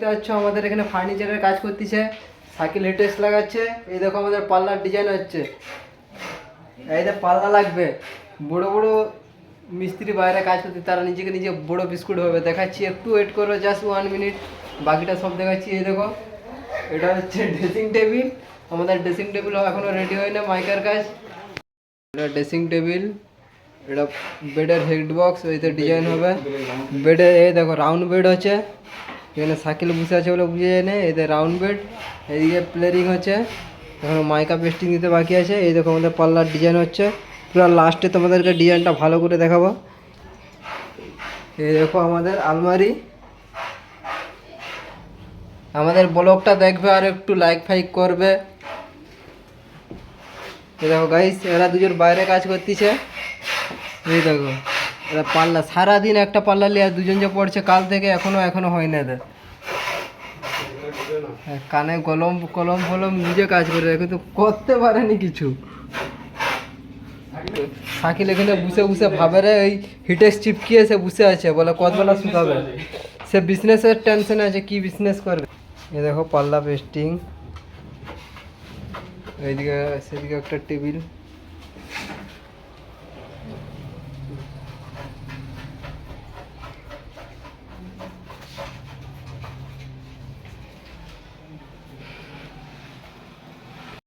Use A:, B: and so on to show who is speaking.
A: দেখতে পাচ্ছ আমাদের এখানে ফার্নিচারের কাজ করতেছে। সাইকেল হেটেস লাগাচ্ছে। এই দেখো আমাদের পাল্লার ডিজাইন হচ্ছে। এই যে পাল্লা লাগবে। বড় বড় মিস্ত্রি বাইরে কাজ করতে, তারা নিজেকে নিজে বড় বিস্কুট হবে। দেখাচ্ছি একটু ওয়েট করো জাস্ট ওয়ান মিনিট বাকিটা সব দেখাচ্ছি, এই দেখো। এটা হচ্ছে ড্রেসিং টেবিল আমাদের ড্রেসিং টেবিল এখনও রেডি হয় না মাইকার কাজ। এটা ড্রেসিং টেবিল এটা বেডের হেড বক্স ওইতে ডিজাইন হবে। বেডে এই দেখো রাউন্ড বেড হচ্ছে এখানে সাইকেল বসে আছে বলে বুঝে যায় না। এদের রাউন্ড বেড এইদিকে প্লেয়ারিং হচ্ছে। এখন মাইকা পেস্টিং দিতে বাকি আছে। এই দেখো আমাদের পাল্লার ডিজাইন হচ্ছে। পুরো লাস্টে তোমাদেরকে ডিজাইনটা ভালো করে দেখাবো। এই দেখো আমাদের আলমারি। আমাদের ব্লগটা দেখবে আর একটু লাইক ফাইক করবে। এই দেখো গাইস এরা দুজন বাইরে কাজ করতেছে। এই দেখো। পাল্লা সারাদিন একটা পাল্লা লিয়ে দুজন যে পড়ছে কাল থেকে এখনও এখনও হয় না এদের। হ্যাঁ, কানে কলম কলম ফলম নিজে কাজ করে কিন্তু করতে পারেনি কিছু। শাকিল এখানে বসে বসে ভাবে রে এই হিটেক্স চিপকিয়ে সে বসে আছে বলে কতবেলা শুকাবে? সে বিজনেসের টেনশন আছে কি বিজনেস করবে? এ দেখো পাল্লা পেস্টিং এইদিকে সেদিকে একটা টেবিল।